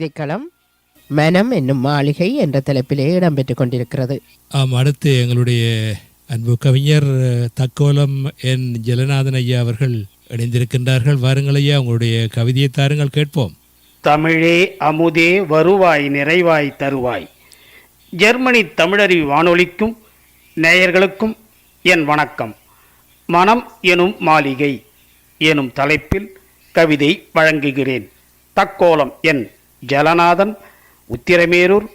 கவிதைக்களம் மனம் என்னும் மாளிகை என்ற தலைப்பிலே இடம்பெற்றுக் கொண்டிருக்கிறது. ஆம் அடுத்து எங்களுடைய அன்பு கவிஞர் தக்கோலம் என் ஜெலநாதன் ஐயா அவர்கள் இணைந்திருக்கின்றார்கள். வாருங்கள் ஐயா உங்களுடைய கவிதையை தாருங்கள் கேட்போம். தமிழே அமுதே வருவாய் நிறைவாய் தருவாய். ஜெர்மனி தமிழறிவு வானொலிக்கும் நேயர்களுக்கும் என் வணக்கம். மனம் எனும் மாளிகை எனும் தலைப்பில் கவிதை வழங்குகிறேன். தக்கோலம் என் ஜலநாதன் உத்திரமேரூர்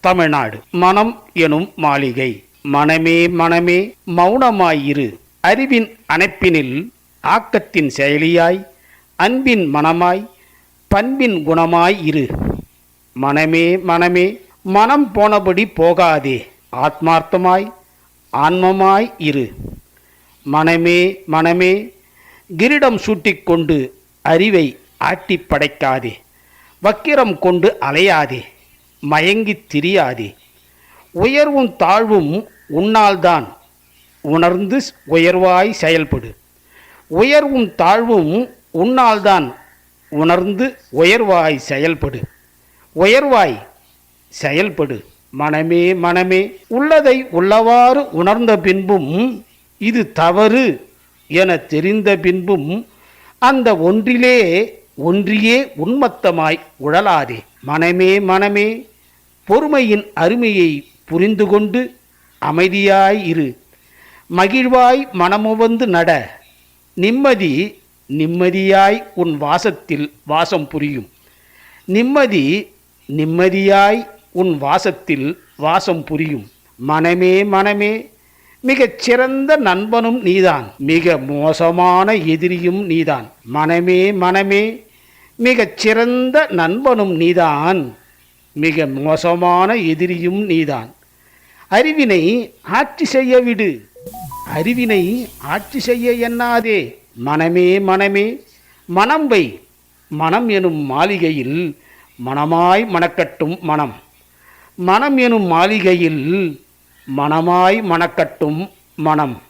தமிழ்நாடு. மனம் எனும் மாளிகை. மனமே மனமே மௌனமாயிரு. அறிவின் அணைப்பினில் ஆக்கத்தின் செயலியாய் அன்பின் மனமாய் பண்பின் குணமாய் இரு. மனமே மனமே மனம் போனபடி போகாதே. ஆத்மார்த்தமாய் ஆன்மமாய் இரு. மனமே மனமே கிரீடம் சூட்டிக்கொண்டு அறிவை ஆட்டி படைக்காதே வக்கிரம் கொண்டு அலையாதே மயங்கித் திரியாதே. உயர்வும் தாழ்வும் உன்னால்தான் உணர்ந்து உயர்வாய் செயல்படு. உயர்வும் தாழ்வும் உன்னால்தான் உணர்ந்து உயர்வாய் செயல்படு. உயர்வாய் செயல்படு. மனமே மனமே. உள்ளதை உள்ளவாறு உணர்ந்த பின்பும் இது தவறு என தெரிந்த பின்பும் அந்த ஒன்றிலே ஒன்றியே உன்மத்தமாய் உழலாதே. மனமே மனமே. பொறுமையின் அருமையை புரிந்து கொண்டு அமைதியாய் இரு. மகிழ்வாய் மனமுவந்து நட. நிம்மதி நிம்மதியாய் உன் வாசத்தில் வாசம் புரியும். நிம்மதி நிம்மதியாய் உன் வாசத்தில் வாசம் புரியும். மனமே மனமே. மிகச் சிறந்த நண்பனும் நீதான். மிக மோசமான எதிரியும் நீதான். மனமே மனமே. மிகச் சிறந்த நண்பனும் நீதான். மிக மோசமான எதிரியும் நீதான். அறிவினை ஆட்சி செய்ய விடு. அறிவினை ஆட்சி செய்ய எண்ணாதே. மனமே மனமே. மனம் வை. மனம் எனும் மாளிகையில் மனமாய் மணக்கட்டும் மனம். மனம் எனும் மாளிகையில் மனமாய் மணக்கட்டும் மனம்.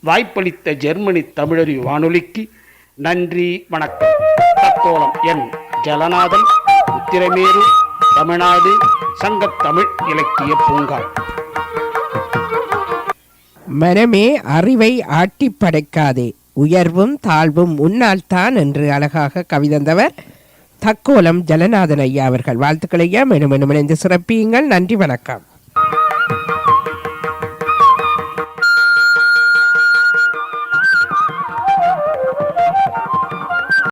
வாய்ப்பளித்த ஜெர்மனி தமிழறி வானொலிக்கு நன்றி வணக்கம். கோலம் என் ஜலநாதன் உத்திரமேரு தமிழ்நாடு சங்கத்தமிழ் இலக்கிய பூங்கா. மனமே அறிவை ஆட்டிப் படைக்காதே உயர்வும் தாழ்வும் உன்னால் தான் என்று அழகாக கவிதந்தவர் தக்கோலம் ஜலநாதன் ஐயா அவர்கள். வாழ்த்துக்கள் ஐயா மெனு மெனு இணைந்து சிறப்பியுங்கள். நன்றி வணக்கம்.